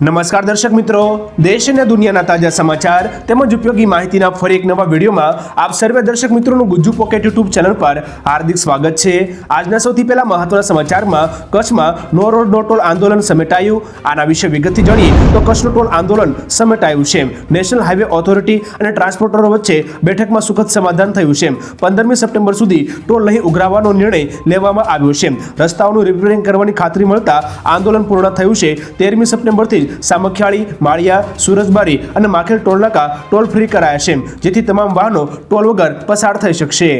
નમસ્કાર દર્શક મિત્રો, દેશ અને દુનિયાના તાજા સમાચાર તેમજ ઉપયોગી માહિતીના ફરી એક નવા વિડીયોમાં આપ સર્વે દર્શક મિત્રોનું ગુજ્જુ પોકેટ યુટ્યુબ ચેનલ પર હાર્દિક સ્વાગત છે. આજના સૌથી પહેલા મહત્વના સમાચારમાં કચ્છમાં નો રોડ, નો ટોલ આંદોલન સમેટાયું. આના વિશે વિગતથી જાણીએ તો કચ્છનું ટોલ આંદોલન સમેટાયું છે. નેશનલ હાઈવે ઓથોરિટી અને ટ્રાન્સપોર્ટરો વચ્ચે બેઠકમાં સુખદ સમાધાન થયું છે. પંદરમી સપ્ટેમ્બર સુધી ટોલ નહીં ઉઘરાવવાનો નિર્ણય લેવામાં આવ્યો છે. રસ્તાઓનું રિપેરિંગ કરવાની ખાતરી મળતા આંદોલન પૂર્ણ થયું છે. તેરમી સપ્ટેમ્બરથી જ સામખિયાળી, માળિયા, સુરજબારી અને માખેલ ટોલ નાકા ટોલ ફ્રી કરાયા છે, જેથી તમામ વાહનો ટોલ વગર પસાર થઈ શકશે.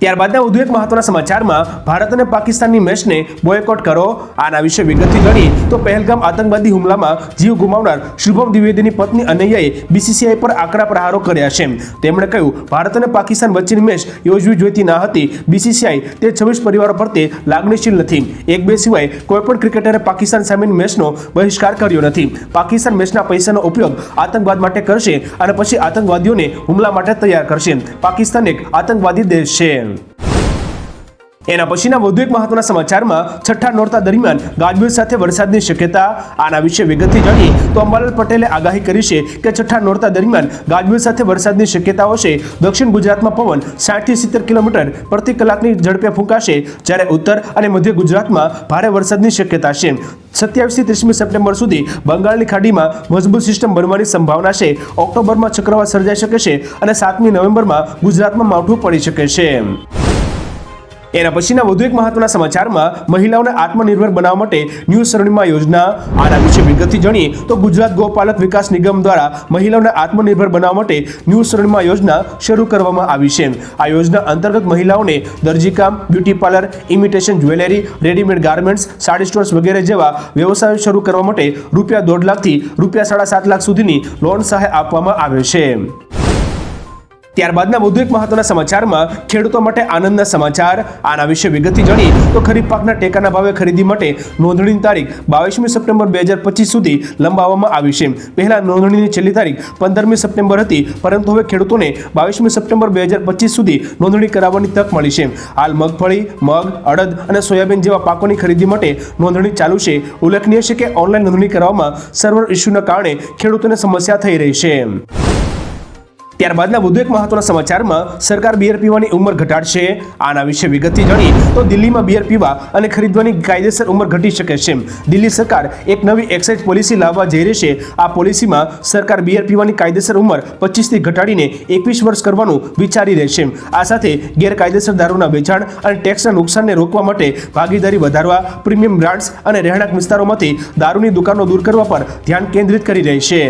ત્યારબાદના વધુ એક મહત્વના સમાચારમાં ભારત અને પાકિસ્તાનની મેચને બોયકોટ કરો. આના વિશે વિગતથી ગણી તો પહેલગામ આતંકવાદી હુમલામાં જીવ ગુમાવનાર શુભમ દ્વિવેદીની પત્ની અનૈયાએ બીસીસીઆઈ પર આકરા પ્રહારો કર્યા છે. તેમણે કહ્યું, ભારત અને પાકિસ્તાન વચ્ચેની મેચ યોજવી જોઈતી ના હતી. બીસીસીઆઈ તે છવ્વીસ પરિવારો પ્રત્યે લાગણીશીલ નથી. એક બે સિવાય કોઈપણ ક્રિકેટરે પાકિસ્તાન સામેની મેચનો બહિષ્કાર કર્યો નથી. પાકિસ્તાન મેચના પૈસાનો ઉપયોગ આતંકવાદ માટે કરશે અને પછી આતંકવાદીઓને હુમલા માટે તૈયાર કરશે. પાકિસ્તાન એક આતંકવાદી દેશ છે. એના પછીના વધુ એક મહત્વના સમાચારમાં છઠ્ઠા નોરતા દરમિયાન ગાજવીજ સાથે વરસાદની શક્યતા આના વિશે વિગતથી જાણીએ તો અંબાલાલ પટેલે આગાહી કરી છે કે છઠ્ઠા નોરતા દરમિયાન ગાજવીજ સાથે વરસાદની શક્યતાઓ છે. દક્ષિણ ગુજરાતમાં પવન સાઠથી સિત્તેર કિલોમીટર પ્રતિ કલાકની ઝડપે ફૂંકાશે, જ્યારે ઉત્તર અને મધ્ય ગુજરાતમાં ભારે વરસાદની શક્યતા છે. સત્યાવીસથી ત્રીસમી સપ્ટેમ્બર સુધી બંગાળની ખાડીમાં મજબૂત સિસ્ટમ બનવાની સંભાવના છે. ઓક્ટોબરમાં ચક્રવાત સર્જાઈ શકે છે અને સાતમી નવેમ્બરમાં ગુજરાતમાં માવઠું પડી શકે છે. એના પછીના વધુ એક મહત્વના સમાચારમાં મહિલાઓને આત્મનિર્ભર બનાવવા માટે ન્યૂ સરણીમાં યોજના આના વિશે વિગતથી જાણીએ તો ગુજરાત ગોપાલક વિકાસ નિગમ દ્વારા મહિલાઓને આત્મનિર્ભર બનાવવા માટે ન્યૂ સરણીમાં યોજના શરૂ કરવામાં આવી છે. આ યોજના અંતર્ગત મહિલાઓને દરજીકામ beauty parlour, imitation, jewellery, readymade garments, sari stores વગેરે જેવા વ્યવસાયો શરૂ કરવા માટે રૂપિયા દોઢ લાખથી રૂપિયા સાડા સાત લાખ સુધીની લોન સહાય આપવામાં આવે છે. ત્યારબાદના વધુ એક મહત્વના સમાચારમાં ખેડૂતો માટે આનંદના સમાચાર. આના વિશે વિગતથી જાણીએ તો ખરીફ પાકના ટેકાના ભાવે ખરીદી માટે નોંધણીની તારીખ બાવીસમી સપ્ટેમ્બર બે હજાર પચીસ સુધી લંબાવવામાં આવી છે. પહેલા નોંધણીની છેલ્લી તારીખ પંદરમી સપ્ટેમ્બર હતી, પરંતુ હવે ખેડૂતોને બાવીસમી સપ્ટેમ્બર બે હજાર પચીસ સુધી નોંધણી કરાવવાની તક મળી છે. હાલ મગફળી, મગ, અડદ અને સોયાબીન જેવા પાકોની ખરીદી માટે નોંધણી ચાલુ છે. ઉલ્લેખનીય છે કે ઓનલાઈન નોંધણી કરવામાં સર્વર ઇસ્યુના કારણે ખેડૂતોને સમસ્યા થઈ રહી છે. ત્યારબાદના વધુ એક મહત્વના સમાચારમાં સરકાર બિયર પીવાની ઉંમર ઘટાડશે. આના વિશે વિગતથી જાણી તો દિલ્હીમાં બિયર પીવા અને ખરીદવાની કાયદેસર ઉંમર ઘટી શકે છે. દિલ્હી સરકાર એક નવી એક્સાઇઝ પોલિસી લાવવા જઈ રહી છે. આ પોલિસીમાં સરકાર બિયર પીવાની કાયદેસર ઉંમર પચીસથી ઘટાડીને એકવીસ વર્ષ કરવાનું વિચારી રહી છે. આ સાથે ગેરકાયદેસર દારૂના વેચાણ અને ટેક્સના નુકસાનને રોકવા માટે ભાગીદારી વધારવા, પ્રીમિયમ બ્રાન્ડ્સ અને રહેણાંક વિસ્તારોમાંથી દારૂની દુકાનો દૂર કરવા પર ધ્યાન કેન્દ્રિત કરી રહી છે.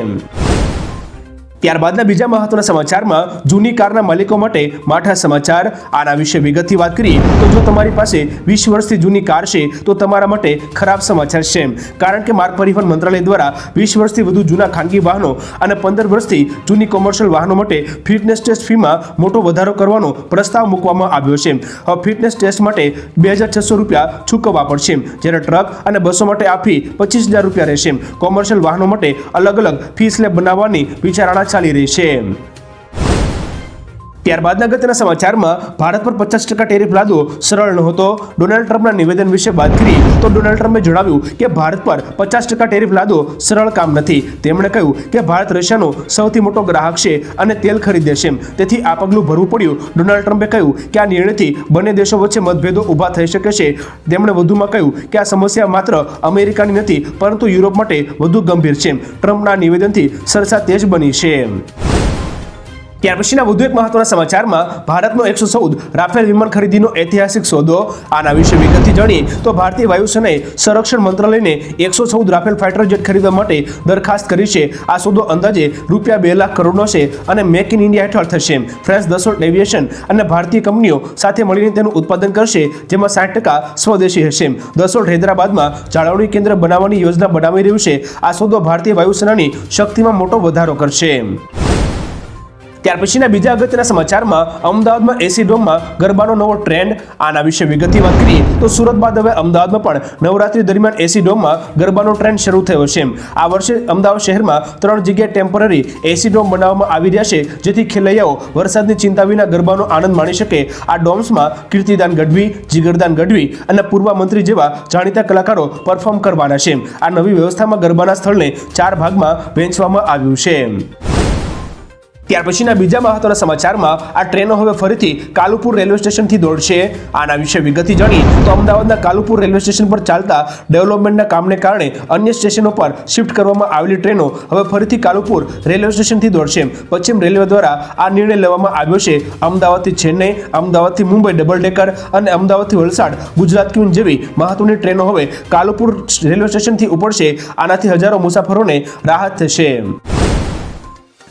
ત્યારબાદના બીજા મહત્વના સમાચારમાં જૂની કારના માલિકો માટે માઠા સમાચાર. આના વિશે વિગતથી વાત કરીએ તો જો તમારી પાસે વીસ વર્ષથી જૂની કાર છે, તો તમારા માટે ખરાબ સમાચાર છે. કારણ કે માર્ગ પરિવહન મંત્રાલય દ્વારા વીસ વર્ષથી વધુ જૂના ખાનગી વાહનો અને પંદર વર્ષથી જૂની કોમર્શિયલ વાહનો માટે ફિટનેસ ટેસ્ટ ફીમાં મોટો વધારો કરવાનો પ્રસ્તાવ મૂકવામાં આવ્યો છે. હવે ફિટનેસ ટેસ્ટ માટે બે હજાર છસો રૂપિયા ચૂકવવા પડશે. જ્યારે ટ્રક અને બસો માટે આ ફી પચીસ હજાર રૂપિયા રહેશે. કોમર્શિયલ વાહનો માટે અલગ અલગ ફી સ્લેબ બનાવવાની વિચારણા ચાલી રહી છે ત્યારબાદના અગત્યના સમાચારમાં ભારત પર પચાસ ટકા ટેરિફ લાદવો સરળ નહોતો. ડોનાલ્ડ ટ્રમ્પના નિવેદન વિશે વાત કરી તો ડોનાલ્ડ ટ્રમ્પે જણાવ્યું કે ભારત પર પચાસ ટકા ટેરિફ લાદવો સરળ કામ નથી. તેમણે કહ્યું કે ભારત રશિયાનો સૌથી મોટો ગ્રાહક છે અને તેલ ખરીદે છે તેથી આ પગલું ભરવું પડ્યું. ડોનાલ્ડ ટ્રમ્પે કહ્યું કે આ નિર્ણયથી બંને દેશો વચ્ચે મતભેદો ઊભા થઈ શકે છે. તેમણે વધુમાં કહ્યું કે આ સમસ્યા માત્ર અમેરિકાની નથી, પરંતુ યુરોપ માટે વધુ ગંભીર છે ટ્રમ્પના નિવેદનથી સરસા તેજ બની છે ત્યાર પછીના વધુ એક મહત્વના સમાચારમાં ભારતનો એકસો ચૌદ રાફેલ વિમાન ખરીદીનો ઐતિહાસિક સોદો આના વિશે વિગતથી જાણીએ તો ભારતીય વાયુસેનાએ સંરક્ષણ મંત્રાલયને એકસો ચૌદ રાફેલ ફાઇટર જેટ ખરીદવા માટે દરખાસ્ત કરી છે. આ સોદો અંદાજે રૂપિયા બે લાખ કરોડનો છે અને મેક ઇન ઇન્ડિયા હેઠળ થશે. ફ્રેન્ચ દસોલ્ટ એવિએશન અને ભારતીય કંપનીઓ સાથે મળીને તેનું ઉત્પાદન કરશે, જેમાં સાઠ ટકા સ્વદેશી હશે. દસોલ્ટ હૈદરાબાદમાં જાળવણી કેન્દ્ર બનાવવાની યોજના બનાવી રહ્યું છે. આ સોદો ભારતીય વાયુસેનાની શક્તિમાં મોટો વધારો કરશે. ત્યાર પછીના બીજા અગત્યના સમાચારમાં અમદાવાદમાં એસી ડોમમાં ગરબાનો નવો ટ્રેન્ડ, આના વિશે વિગતની વાત કરીએ તો સુરત બાદ હવે અમદાવાદમાં પણ નવરાત્રી દરમિયાન એસી ડોમમાં ગરબાનો ટ્રેન્ડ શરૂ થયો છે આ વર્ષે અમદાવાદ શહેરમાં ત્રણ જગ્યાએ ટેમ્પરરી એસી ડોમ બનાવવામાં આવી રહ્યા છે, જેથી ખેલૈયાઓ વરસાદની ચિંતા વિના ગરબાનો આનંદ માણી શકે. આ ડોમ્સમાં કીર્તિદાન ગઢવી, જીગરદાન ગઢવી અને પૂર્વ મંત્રી જેવા જાણીતા કલાકારો પરફોર્મ કરવાના છે આ નવી વ્યવસ્થામાં ગરબાના સ્થળને ચાર ભાગમાં વહેંચવામાં આવ્યું છે ત્યાર પછીના બીજા મહત્વના સમાચારમાં આ ટ્રેનો હવે ફરીથી કાલુપુર રેલવે સ્ટેશનથી દોડશે. આના વિશે વિગતથી જાણી તો અમદાવાદના કાલુપુર રેલવે સ્ટેશન પર ચાલતા ડેવલપમેન્ટના કામને કારણે અન્ય સ્ટેશનો પર શિફ્ટ કરવામાં આવેલી ટ્રેનો હવે ફરીથી કાલુપુર રેલવે સ્ટેશનથી દોડશે. પશ્ચિમ રેલવે દ્વારા આ નિર્ણય લેવામાં આવ્યો છે. અમદાવાદથી ચેન્નઈ, અમદાવાદથી મુંબઈ ડબલ ડેકર અને અમદાવાદથી વલસાડ ગુજરાત ક્વીન જેવી મહત્વની ટ્રેનો હવે કાલુપુર રેલવે સ્ટેશનથી ઉપડશે. આનાથી હજારો મુસાફરોને રાહત થશે.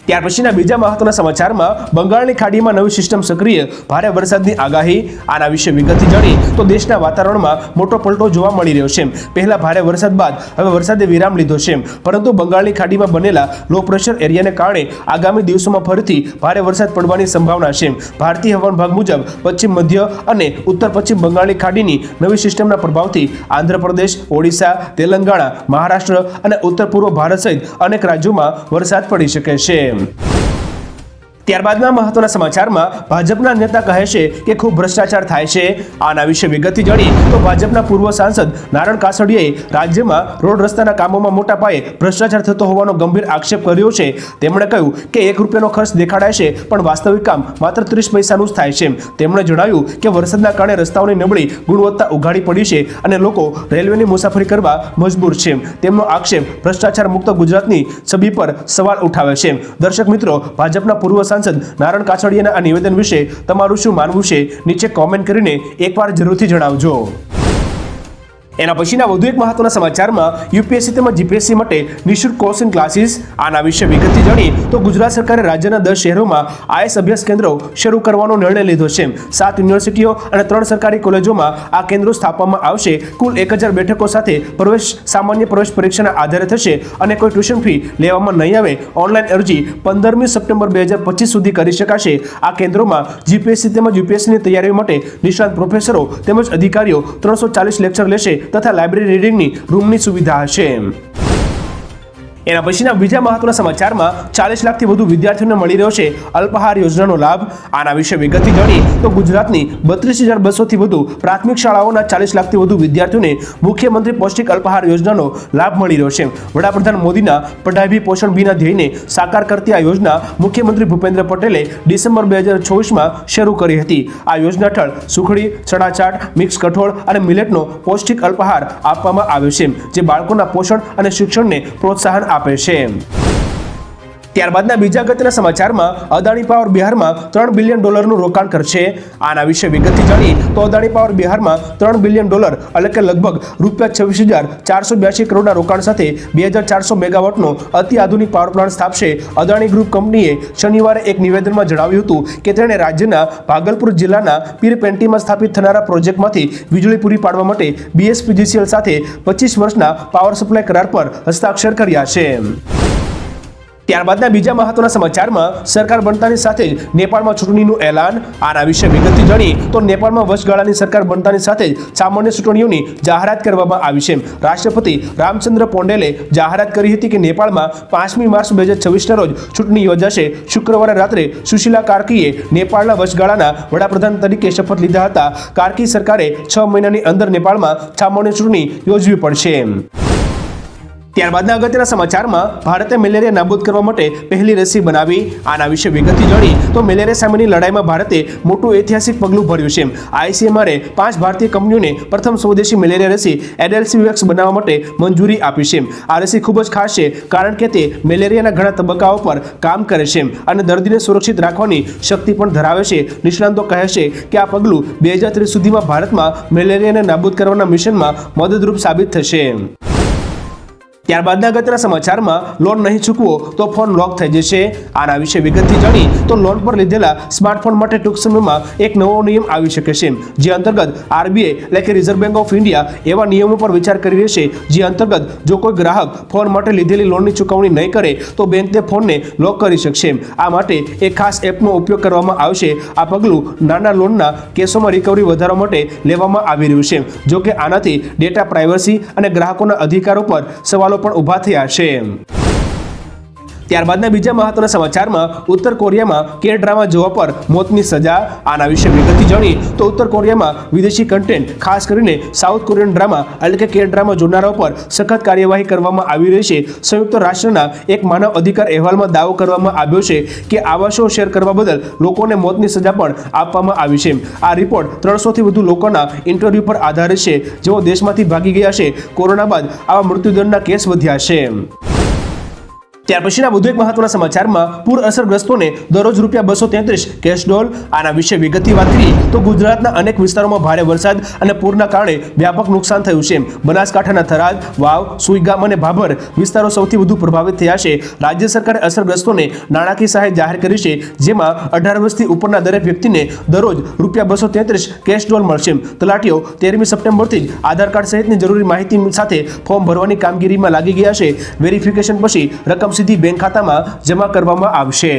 ત્યાર પછીના બીજા મહત્વના સમાચારમાં બંગાળની ખાડીમાં નવી સિસ્ટમ સક્રિય, ભારે વરસાદની આગાહી, આના વિશે વિગતથી જાણી તો દેશના વાતાવરણમાં મોટો પલટો જોવા મળી રહ્યો છે. પહેલા ભારે વરસાદ બાદ હવે વરસાદે વિરામ લીધો છે. પરંતુ બંગાળની ખાડીમાં બનેલા લો પ્રેશર એરિયાને કારણે આગામી દિવસોમાં ફરીથી ભારે વરસાદ પડવાની સંભાવના છે. ભારતીય હવામાન વિભાગ મુજબ પશ્ચિમ મધ્ય અને ઉત્તર પશ્ચિમ બંગાળની ખાડીની નવી સિસ્ટમના પ્રભાવથી આંધ્રપ્રદેશ, ઓડિશા, તેલંગાણા, મહારાષ્ટ્ર અને ઉત્તર પૂર્વ ભારત સહિત અનેક રાજ્યોમાં વરસાદ પડી શકે છે. him. ત્યારબાદના મહત્વના સમાચારમાં ભાજપના નેતા કહે છે કે ખૂબ ભ્રષ્ટાચાર થાય છે. આના વિશે વિગતથી જાણી તો ભાજપના પૂર્વ સાંસદ નારણ કાસડિયાએ રાજ્યમાં રોડ રસ્તાના કામોમાં મોટા પાયે ભ્રષ્ટાચાર થતો હોવાનો ગંભીર આક્ષેપ કર્યો છે. તેમણે કહ્યું કે એક રૂપિયાનો ખર્ચ દેખાડાય છે, પણ વાસ્તવિક કામ માત્ર ત્રીસ પૈસાનું જ થાય છે. તેમણે જણાવ્યું કે વરસાદના કારણે રસ્તાઓની નબળી ગુણવત્તા ઉઘાડી પડી છે અને લોકો રેલવેની મુસાફરી કરવા મજબૂર છે. તેમનો આક્ષેપ ભ્રષ્ટાચાર મુક્ત ગુજરાતની છબી પર સવાલ ઉઠાવે છે. દર્શક મિત્રો, ભાજપના પૂર્વ સાંસદ નારણ કાછડિયાના આ નિવેદન વિશે તમારું શું માનવું છે? નીચે કોમેન્ટ કરીને એકવાર જરૂરથી જણાવજો. એના પછીના વધુ એક મહત્વના સમાચારમાં યુપીએસસી તેમજ જીપીએસસી માટે નિઃશુલ્ક કોચિંગ ક્લાસીસ આના વિશે વિગતથી જાણી તો ગુજરાત સરકારે રાજ્યના દસ શહેરોમાં આઈએસ અભ્યાસ કેન્દ્રો શરૂ કરવાનો નિર્ણય લીધો છે. સાત યુનિવર્સિટીઓ અને ત્રણ સરકારી કોલેજોમાં આ કેન્દ્રો સ્થાપવામાં આવશે. કુલ એક હજાર બેઠકો સાથે પ્રવેશ સામાન્ય પ્રવેશ પરીક્ષાના આધારે થશે અને કોઈ ટ્યુશન ફી લેવામાં નહીં આવે. ઓનલાઈન અરજી પંદરમી સપ્ટેમ્બર બે હજાર પચીસ સુધી કરી શકાશે. આ કેન્દ્રોમાં જીપીએસસી તેમજ યુપીએસસીની તૈયારીઓ માટે નિષ્ણાત પ્રોફેસરો તેમજ અધિકારીઓ ત્રણસો ચાલીસ લેક્ચર લેશે. તથા લાઇબ્રેરી રીડિંગની રૂમની સુવિધા હશે એના પછીના બીજા મહત્વના સમાચારમાં ચાલીસ લાખથી વધુ વિદ્યાર્થીઓને મળી રહ્યો છે અલ્પાહાર યોજનાનો લાભ. આના વિશે વિગતથી જાણી તો ગુજરાતની બત્રીસ હજાર બસોથી વધુ પ્રાથમિક શાળાઓના ચાલીસ લાખથી વધુ વિદ્યાર્થીઓને મુખ્યમંત્રી પૌષ્ટિક અલ્પહાર યોજનાનો લાભ મળી રહ્યો છે. વડાપ્રધાન મોદીના પઢાઈ પોષણ ભીના ધ્યેયને સાકાર કરતી આ યોજના મુખ્યમંત્રી ભૂપેન્દ્ર પટેલે ડિસેમ્બર બે હજાર ચોવીસમાં શરૂ કરી હતી. આ યોજના હેઠળ સુખડી ચણા ચાટ મિક્સ કઠોળ અને મિલેટનો પૌષ્ટિક અલ્પહાર આપવામાં આવ્યો છે, જે બાળકોના પોષણ અને શિક્ષણને પ્રોત્સાહન આપે છે ત્યારબાદના બીજા ગતના સમાચારમાં, અદાણી પાવર બિહારમાં ત્રણ બિલિયન ડોલરનું રોકાણ કરશે. આના વિશે વિગતથી જાણી તો અદાણી પાવર બિહારમાં ત્રણ બિલિયન ડોલર, એટલે કે લગભગ રૂપિયા છવ્વીસ હજાર ચારસો બ્યાસી કરોડના રોકાણ સાથે બે હજાર ચારસો મેગાવોટનો આધુનિક પાવર પ્લાન્ટ સ્થાપશે. અદાણી ગ્રુપ કંપનીએ શનિવારે એક નિવેદનમાં જણાવ્યું હતું કે તેણે રાજ્યના ભાગલપુર જિલ્લાના પીરપેન્ટીમાં સ્થાપિત થનારા પ્રોજેક્ટમાંથી વીજળી પૂરી પાડવા માટે બીએસપીજીસીએલ સાથે પચીસ વર્ષના પાવર સપ્લાય કરાર પર હસ્તાક્ષર કર્યા છે. ત્યારબાદના બીજા મહત્વના સમાચારમાં સરકાર બનતાની સાથે જ નેપાળમાં ચૂંટણીનું એલાન. આના વિશે વિગતથી જાણી તો નેપાળમાં વચગાળાની સરકાર બનતાની સાથે જ સામાન્ય ચૂંટણીઓની જાહેરાત કરવામાં આવી છે. રાષ્ટ્રપતિ રામચંદ્ર પોંડેલે જાહેરાત કરી હતી કે નેપાળમાં પાંચમી માર્ચ બે હજાર છવ્વીસના રોજ ચૂંટણી યોજાશે. શુક્રવારે રાત્રે સુશીલા કાર્કીએ નેપાળના વચગાળાના વડાપ્રધાન તરીકે શપથ લીધા હતા. કાર્કી સરકારે છ મહિનાની અંદર નેપાળમાં સામાન્ય ચૂંટણી યોજવી પડશે. ત્યારબાદના અગત્યના સમાચારમાં ભારતે મેલેરિયા નાબૂદ કરવા માટે પહેલી રસી બનાવી. આના વિશે વિગતથી જાણી તો મેલેરિયા સામેની લડાઈમાં ભારતે મોટું ઐતિહાસિક પગલું ભર્યું છે. આઈસીએમઆરે પાંચ ભારતીય કંપનીઓને પ્રથમ સ્વદેશી મેલેરિયા રસી એડેલ્સી વેક્સ બનાવવા માટે મંજૂરી આપી છે. આ રસી ખૂબ જ ખાસ છે કારણ કે તે મેલેરિયાના ઘણા તબક્કાઓ પર કામ કરે છે અને દર્દીને સુરક્ષિત રાખવાની શક્તિ પણ ધરાવે છે. નિષ્ણાંતો કહે છે કે આ પગલું બે હજાર ત્રીસ સુધીમાં ભારતમાં મેલેરિયાને નાબૂદ કરવાના મિશનમાં મદદરૂપ સાબિત થશે. ત્યારબાદના અગત્યના સમાચારમાં લોન નહીં ચૂકવો તો ફોન લોક થઈ જશે. આના વિશે વિગતથી જાણી તો લોન પર લીધેલા સ્માર્ટફોન માટે ટૂંક સમયમાં એક નવો નિયમ આવી શકે છે, જે અંતર્ગત આરબીઆઈ એટલે કે રિઝર્વ બેંક ઓફ ઇન્ડિયા એવા નિયમો પર વિચાર કરી રહેશે, જે અંતર્ગત જો કોઈ ગ્રાહક ફોન માટે લીધેલી લોનની ચૂકવણી નહીં કરે તો બેંક તે ફોનને લોક કરી શકશે. આ માટે એક ખાસ એપનો ઉપયોગ કરવામાં આવશે. આ પગલું નાના લોનના કેસોમાં રિકવરી વધારવા માટે લેવામાં આવી રહ્યું છે જો કે આનાથી ડેટા પ્રાઇવસી અને ગ્રાહકોના અધિકારો પર સવાલો પણ ઊભા થયા છે. ત્યારબાદના બીજા મહત્વના સમાચારમાં ઉત્તર કોરિયામાં કે ડ્રામા જોવા પર મોતની સજા આના વિશે વિગતથી જાણી તો ઉત્તર કોરિયામાં વિદેશી કન્ટેન્ટ ખાસ કરીને સાઉથ કોરિયન ડ્રામા એટલે કે કે ડ્રામા જોનારાઓ પર સખત કાર્યવાહી કરવામાં આવી રહી છે. સંયુક્ત રાષ્ટ્રના એક માનવ અધિકાર અહેવાલમાં દાવો કરવામાં આવ્યો છે કે આવા શો શેર કરવા બદલ લોકોને મોતની સજા પણ આપવામાં આવી છે. આ રિપોર્ટ ત્રણસોથી વધુ લોકોના ઇન્ટરવ્યૂ પર આધારિત છે. જેઓ દેશમાંથી ભાગી ગયા છે. કોરોના બાદ આવા મૃત્યુદંડના કેસ વધ્યા છે. ત્યાર પછીના વધુ એક મહત્વના સમાચારમાં પૂર અસરગ્રસ્તોને દરરોજ રૂપિયા બસો તેત્રીસ કેશ ડોલ, આના વિશે વિગતથી વાત કરીએ તો ગુજરાતના અનેક વિસ્તારોમાં ભારે વરસાદ અને પૂરના કારણે વ્યાપક નુકસાન થયું છે. બનાસકાંઠાના થરાદ, વાવ, સુઈગામ અને ભાભર વિસ્તારો સૌથી વધુ પ્રભાવિત થયા છે. રાજ્ય સરકારે અસરગ્રસ્તોને નાણાકીય સહાય જાહેર કરી છે, જેમાં અઢાર વર્ષથી ઉપરના દરેક વ્યક્તિને દરરોજ રૂપિયા બસો તેત્રીસ કેશ ડોલ મળશે. તલાટીઓ, તેરમી સપ્ટેમ્બરથી જ આધાર કાર્ડ સહિતની જરૂરી માહિતી સાથે ફોર્મ ભરવાની કામગીરીમાં લાગી ગયા છે. વેરિફિકેશન પછી રકમ સીધી બેંક ખાતામાં જમા કરવામાં આવશે.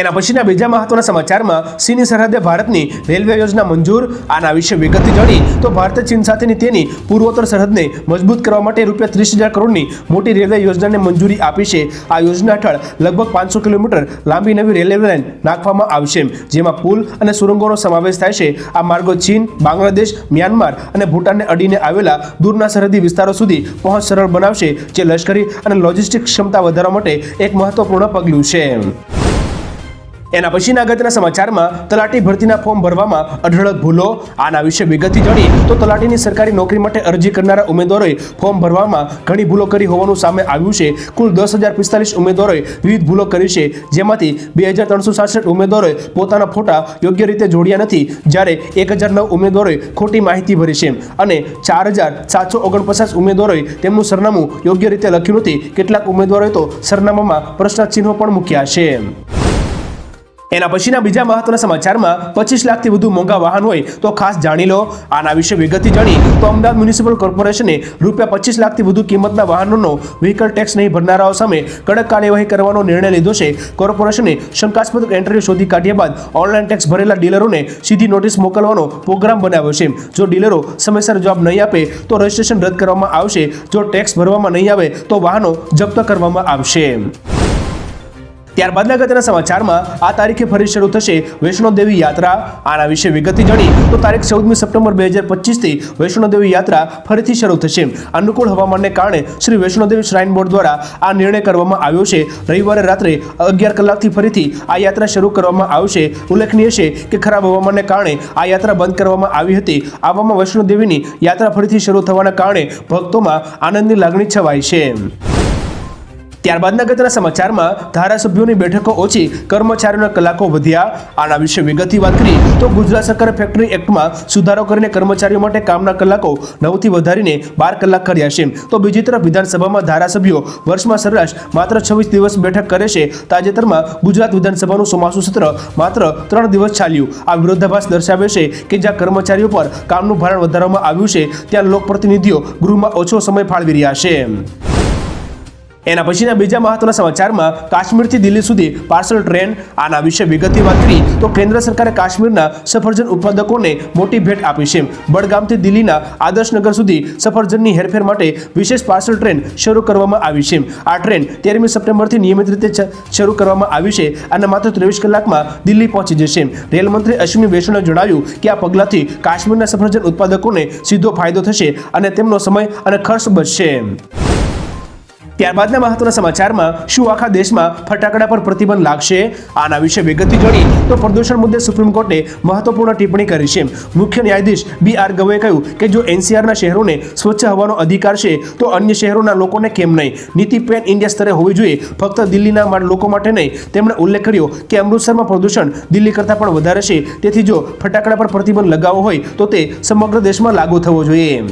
એના પછીના બીજા મહત્વના સમાચારમાં ચીની સરહદે ભારતની રેલવે યોજના મંજૂર. આના વિશે વિગતથી જાણી તો ભારતે ચીન સાથેની તેની પૂર્વોત્તર સરહદને મજબૂત કરવા માટે રૂપિયા ત્રીસ હજાર કરોડની મોટી રેલવે યોજનાને મંજૂરી આપી છે. આ યોજના હેઠળ લગભગ પાંચસો કિલોમીટર લાંબી નવી રેલવે લાઇન નાખવામાં આવશે, જેમાં પુલ અને સુરંગોનો સમાવેશ થાય છે. આ માર્ગો ચીન, બાંગ્લાદેશ, મ્યાનમાર અને ભૂટાનને અડીને આવેલા દૂરના સરહદી વિસ્તારો સુધી પહોંચ સરળ બનાવશે, જે લશ્કરી અને લોજિસ્ટિક ક્ષમતા વધારવા માટે એક મહત્વપૂર્ણ પગલું છે. એના પછીના અગત્યના સમાચારમાં તલાટી ભરતીના ફોર્મ ભરવામાં અઢળક ભૂલો. આના વિશે વિગતથી જાણી તો તલાટીની સરકારી નોકરી માટે અરજી કરનારા ઉમેદવારોએ ફોર્મ ભરવામાં ઘણી ભૂલો કરી હોવાનું સામે આવ્યું છે. કુલ દસ હજાર પિસ્તાલીસ ઉમેદવારોએ વિવિધ ભૂલો કરી છે, જેમાંથી બે હજાર ત્રણસો સાસઠ ઉમેદવારોએ પોતાના ફોટા યોગ્ય રીતે જોડ્યા નથી, જ્યારે એક હજાર નવ ઉમેદવારોએ ખોટી માહિતી ભરી છે. અને ચાર હજાર સાતસો ઓગણપચાસ ઉમેદવારોએ તેમનું સરનામું યોગ્ય રીતે લખ્યું નથી. કેટલાક ઉમેદવારોએ તો સરનામામાં પ્રશ્નચિહ્નો પણ મૂક્યા છે. એના પછીના બીજા મહત્વના સમાચારમાં પચીસ લાખથી વધુ મોંઘા વાહન હોય તો ખાસ જાણી લો. આના વિશે વિગતથી જાણી તો અમદાવાદ મ્યુનિસિપલ કોર્પોરેશને રૂપિયા પચીસ લાખથી વધુ કિંમતના વાહનોનો વ્હીકલ ટેક્સ નહીં ભરનારાઓ સામે કડક કાર્યવાહી કરવાનો નિર્ણય લીધો છે. કોર્પોરેશને શંકાસ્પદ એન્ટ્રી શોધી કાઢ્યા બાદ ઓનલાઈન ટેક્સ ભરેલા ડીલરોને સીધી નોટિસ મોકલવાનો પ્રોગ્રામ બનાવ્યો છે. જો ડીલરો સમયસર જવાબ નહીં આપે તો રજીસ્ટ્રેશન રદ કરવામાં આવશે. જો ટેક્સ ભરવામાં નહીં આવે તો વાહનો જપ્ત કરવામાં આવશે. ત્યારબાદના અગત્યના સમાચારમાં આ તારીખે ફરી શરૂ થશે વૈષ્ણોદેવી યાત્રા. આના વિશે વિગતથી જાણી તો તારીખ ચૌદમી સપ્ટેમ્બર બે હજાર પચીસથી વૈષ્ણોદેવી યાત્રા ફરીથી શરૂ થશે. અનુકૂળ હવામાનને કારણે શ્રી વૈષ્ણોદેવી શ્રાઇન બોર્ડ દ્વારા આ નિર્ણય કરવામાં આવ્યો છે. રવિવારે રાત્રે અગિયાર કલાકથી ફરીથી આ યાત્રા શરૂ કરવામાં આવશે. ઉલ્લેખનીય છે કે ખરાબ હવામાનને કારણે આ યાત્રા બંધ કરવામાં આવી હતી. આવામાં વૈષ્ણોદેવીની યાત્રા ફરીથી શરૂ થવાના કારણે ભક્તોમાં આનંદની લાગણી છવાય છે. ત્યારબાદના ગતના સમાચારમાં ધારાસભ્યોની બેઠકો ઓછી, કર્મચારીઓના કલાકો વધ્યા. આના વિશે વિગતથી વાત કરી તો ગુજરાત સરકારે ફેક્ટરી એક્ટમાં સુધારો કરીને કર્મચારીઓ માટે કામના કલાકો નવથી વધારીને બાર કલાક કર્યા છે. તો બીજી તરફ વિધાનસભામાં ધારાસભ્યો વર્ષમાં સરેરાશ માત્ર છવ્વીસ દિવસ બેઠક કરે છે. તાજેતરમાં ગુજરાત વિધાનસભાનું ચોમાસું સત્ર માત્ર ત્રણ દિવસ ચાલ્યું. આ વિરોધાભાસ દર્શાવે છે કે જ્યાં કર્મચારીઓ પર કામનું ભારણ વધારવામાં આવ્યું છે, ત્યાં લોકપ્રતિનિધિઓ ગૃહમાં ઓછો સમય ફાળવી રહ્યા છે. એના પછીના બીજા મહત્વના સમાચારમાં કાશ્મીરથી દિલ્હી સુધી પાર્સલ ટ્રેન, આના વિશે વિગતથી વાત કરી, તો કેન્દ્ર સરકારે કાશ્મીરના સફરજન ઉત્પાદકોને મોટી ભેટ આપી છે. બડગામથી દિલ્હીના આદર્શનગર સુધી સફરજનની હેરફેર માટે વિશેષ પાર્સલ ટ્રેન શરૂ કરવામાં આવી છે. આ ટ્રેન તેરમી સપ્ટેમ્બરથી નિયમિત રીતે શરૂ કરવામાં આવી છે અને માત્ર ત્રેવીસ કલાકમાં દિલ્હી પહોંચી જશે. રેલમંત્રી અશ્વિની વૈષ્ણવે જણાવ્યું કે આ પગલાંથી કાશ્મીરના સફરજન ઉત્પાદકોને સીધો ફાયદો થશે અને તેમનો સમય અને ખર્ચ બચશે. ત્યારબાદના મહત્વના સમાચારમાં શું આખા દેશમાં ફટાકડા પર પ્રતિબંધ લાગશે? આના વિશે વિગતથી જોડી તો પ્રદૂષણ મુદ્દે સુપ્રીમ કોર્ટે મહત્વપૂર્ણ ટિપ્પણી કરી છે. મુખ્ય ન્યાયાધીશ બી આર ગવે કહ્યું કે જો એનસીઆરના શહેરોને સ્વચ્છ હવાનો અધિકાર છે, તો અન્ય શહેરોના લોકોને કેમ નહીં? નીતિ પેન ઇન્ડિયા સ્તરે હોવી જોઈએ. ફક્ત દિલ્હીના લોકો માટે નહીં. તેમણે ઉલ્લેખ કર્યો કે અમૃતસરમાં પ્રદૂષણ દિલ્હી કરતાં પણ વધારે છે. તેથી જો ફટાકડા પર પ્રતિબંધ લગાવવો હોય, તો તે સમગ્ર દેશમાં લાગુ થવો જોઈએ.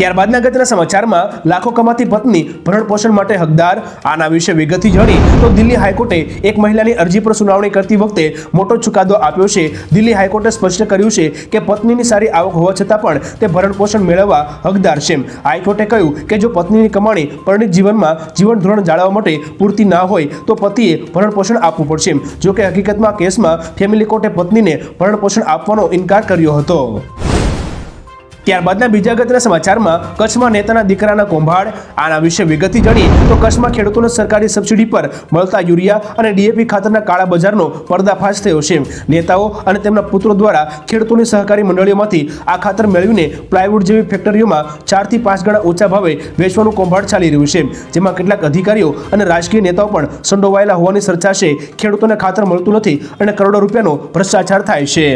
ત્યારબાદના ગતના સમાચારમાં લાખો કમાતી પત્ની ભરણ પોષણ માટે હકદાર. આના વિશે વિગતથી જાણી તો દિલ્હી હાઈકોર્ટે એક મહિલાની અરજી પર સુનાવણી કરતી વખતે મોટો ચુકાદો આપ્યો છે. દિલ્હી હાઈકોર્ટે સ્પષ્ટ કર્યું છે કે પત્નીની સારી આવક હોવા છતાં પણ તે ભરણ પોષણ મેળવવા હકદાર છે. હાઈકોર્ટે કહ્યું કે જો પત્નીની કમાણી પરિણિત જીવનમાં જીવન ધોરણ જાળવવા માટે પૂરતી ના હોય, તો પતિએ ભરણ પોષણ આપવું પડશે. જો કે હકીકતમાં કેસમાં ફેમિલી કોર્ટે પત્નીને ભરણ પોષણ આપવાનો ઇનકાર કર્યો હતો. ત્યારબાદના બીજા અગત્યના સમાચારમાં કચ્છમાં નેતાના દીકરાના કૌભાંડ, આના વિશે વિગતથી જાણી તો કચ્છમાં ખેડૂતોને સરકારી સબસિડી પર મળતા યુરિયા અને ડીએપી ખાતરના કાળા બજારનો પર્દાફાશ થયો છે. નેતાઓ અને તેમના પુત્રો દ્વારા ખેડૂતોની સહકારી મંડળીઓમાંથી આ ખાતર મેળવીને પ્લાયવુડ જેવી ફેક્ટરીઓમાં ચારથી પાંચ ગણા ઓછા ભાવે વેચવાનું કૌભાંડ ચાલી રહ્યું છે. જેમાં કેટલાક અધિકારીઓ અને રાજકીય નેતાઓ પણ સંડોવાયેલા હોવાની ચર્ચા છે. ખેડૂતોને ખાતર મળતું નથી અને કરોડો રૂપિયાનો ભ્રષ્ટાચાર થાય છે.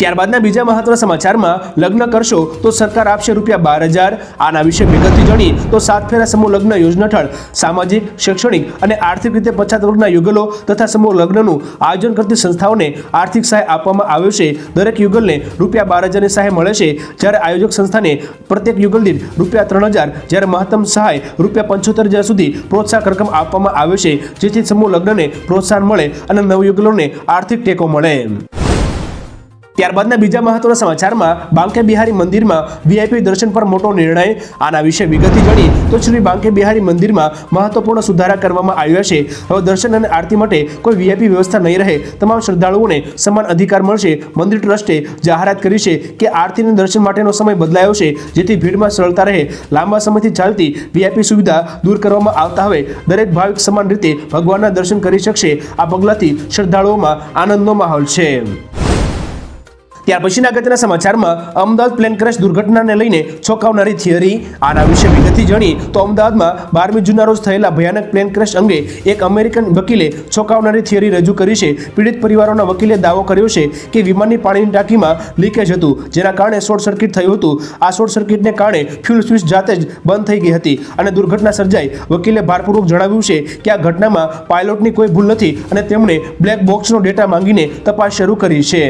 ત્યારબાદના બીજા મહત્વના સમાચારમાં લગ્ન કરશો તો સરકાર આપશે રૂપિયા બાર હજાર. આના વિશે વિગતથી જાણી તો સાત ફેરા સમૂહ લગ્ન યોજના હેઠળ સામાજિક, શૈક્ષણિક અને આર્થિક રીતે પછાત વર્ગના યુગલો તથા સમૂહ લગ્નનું આયોજન કરતી સંસ્થાઓને આર્થિક સહાય આપવામાં આવ્યો છે. દરેક યુગલને રૂપિયા બાર હજારની સહાય મળે છે. જ્યારે આયોજક સંસ્થાને પ્રત્યેક યુગલ દીઠ રૂપિયા ત્રણ હજાર, જ્યારે મહત્તમ સહાય રૂપિયા પંચોતેર હજાર સુધી પ્રોત્સાહક રકમ આપવામાં આવે છે. જેથી સમૂહ લગ્નને પ્રોત્સાહન મળે અને નવયુગલોને આર્થિક ટેકો મળે. ત્યારબાદના બીજા મહત્વના સમાચારમાં બાંકે બિહારી મંદિરમાં વીઆઈપી દર્શન પર મોટો નિર્ણય. આના વિશે વિગતથી જણી તો શ્રી બાંકે બિહારી મંદિરમાં મહત્વપૂર્ણ સુધારા કરવામાં આવ્યા છે. હવે દર્શન અને આરતી માટે કોઈ વીઆઈપી વ્યવસ્થા નહીં રહે. તમામ શ્રદ્ધાળુઓને સમાન અધિકાર મળશે. મંદિર ટ્રસ્ટે જાહેરાત કરી છે કે આરતી અને દર્શન માટેનો સમય બદલાયો છે, જેથી ભીડમાં સરળતા રહે. લાંબા સમયથી ચાલતી વીઆઈપી સુવિધા દૂર કરવામાં આવતા હવે દરેક ભાવિક સમાન રીતે ભગવાનના દર્શન કરી શકશે. આ પગલાંથી શ્રદ્ધાળુઓમાં આનંદનો માહોલ છે. ત્યાર પછીના અગત્યના સમાચારમાં અમદાવાદ પ્લેન ક્રેશ દુર્ઘટનાને લઈને ચોંકાવનારી થિયરી આના વિશે વિગતથી જાણી તો અમદાવાદમાં બારમી જૂનના રોજ થયેલા ભયાનક પ્લેન ક્રેશ અંગે એક અમેરિકન વકીલે ચોંકાવનારી થિયરી રજૂ કરી છે. પીડિત પરિવારોના વકીલે દાવો કર્યો છે કે વિમાનની પાણીની ટાંકીમાં લીકેજ હતું, જેના કારણે શોર્ટ સર્કિટ થયું હતું. આ શોર્ટ સર્કિટને કારણે ફ્યુલ સ્વિચ જાતે જ બંધ થઈ ગઈ હતી અને દુર્ઘટના સર્જાઈ. વકીલે ભારપૂર્વક જણાવ્યું છે કે આ ઘટનામાં પાયલોટની કોઈ ભૂલ નથી અને તેમણે બ્લેક બોક્સનો ડેટા માંગીને તપાસ શરૂ કરી છે.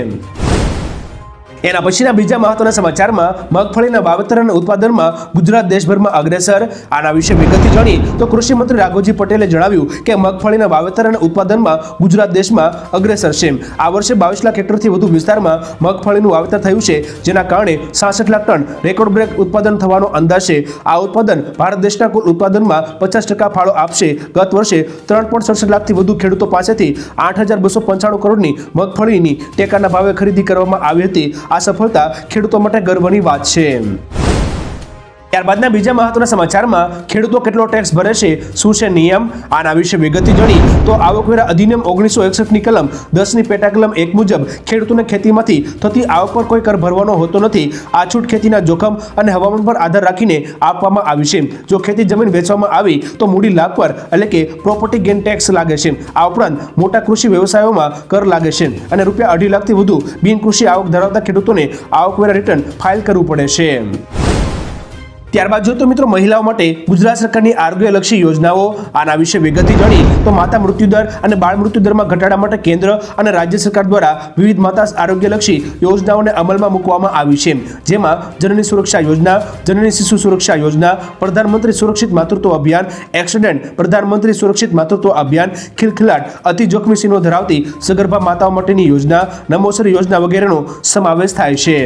એના પછીના બીજા મહત્વના સમાચારમાં મગફળીના વાવેતર અને ઉત્પાદનમાં ગુજરાત દેશભરમાં અગ્રેસર. આના વિશે વિગતથી જાણી તો કૃષિ મંત્રી રાઘવજી પટેલે જણાવ્યું કે મગફળીના વાવેતર અને ઉત્પાદનમાં ગુજરાત દેશમાં અગ્રેસર છે. આ વર્ષે બાવીસ લાખ હેક્ટરથી વધુ વિસ્તારમાં મગફળીનું વાવેતર થયું છે, જેના કારણે સાસઠ લાખ ટન રેકોર્ડ બ્રેક ઉત્પાદન થવાનો અંદાજ છે. આ ઉત્પાદન ભારત દેશના કુલ ઉત્પાદનમાં પચાસ ટકા ફાળો આપશે. ગત વર્ષે ત્રણ પોઈન્ટ સડસઠ લાખથી વધુ ખેડૂતો પાસેથી આઠ હજાર બસો પંચાણું કરોડની મગફળીની ટેકાના ભાવે ખરીદી કરવામાં આવી હતી. આ સફળતા ખેડૂતો માટે ગર્વની વાત છે. ત્યારબાદના બીજા મહત્વના સમાચારમાં ખેડૂતો કેટલો ટેક્સ ભરે છે, શું છે નિયમ, આના વિશે વિગતથી જાણી તો આવકવેરા અધિનિયમ ઓગણીસો એકસઠની કલમ, દસની પેટા કલમ એક મુજબ ખેડૂતોને ખેતીમાંથી થતી આવક પર કોઈ કર ભરવાનો હોતો નથી. આ છૂટ ખેતીના જોખમ અને હવામાન પર આધાર રાખીને આપવામાં આવી છે. જો ખેતી જમીન વેચવામાં આવી, તો મૂડી લાભ પર એટલે કે પ્રોપર્ટી ગેન ટેક્સ લાગે છે. આ ઉપરાંત મોટા કૃષિ વ્યવસાયોમાં કર લાગે છે અને રૂપિયા અઢી લાખથી વધુ બિનકૃષિ આવક ધરાવતા ખેડૂતોને આવકવેરા રિટર્ન ફાઇલ કરવું પડે છે. ત્યારબાદ જો તો મિત્રો મહિલાઓ માટે ગુજરાત સરકારની આરોગ્યલક્ષી યોજનાઓ આના વિશે વિગતથી જાણી, તો માતા મૃત્યુદર અને બાળ મૃત્યુદરમાં ઘટાડા માટે કેન્દ્ર અને રાજ્ય સરકાર દ્વારા વિવિધ માતા આરોગ્યલક્ષી યોજનાઓને અમલમાં મૂકવામાં આવી છે. જેમાં જનની સુરક્ષા યોજના, જનની શિશુ સુરક્ષા યોજના, પ્રધાનમંત્રી સુરક્ષિત માતૃત્વ અભિયાન, એક્સિડન્ટ, પ્રધાનમંત્રી સુરક્ષિત માતૃત્વ અભિયાન, ખિલખિલાટ, અતિ જોખમી સીનો ધરાવતી સગર્ભા માતાઓ માટેની યોજના, નમોસર યોજના વગેરેનો સમાવેશ થાય છે.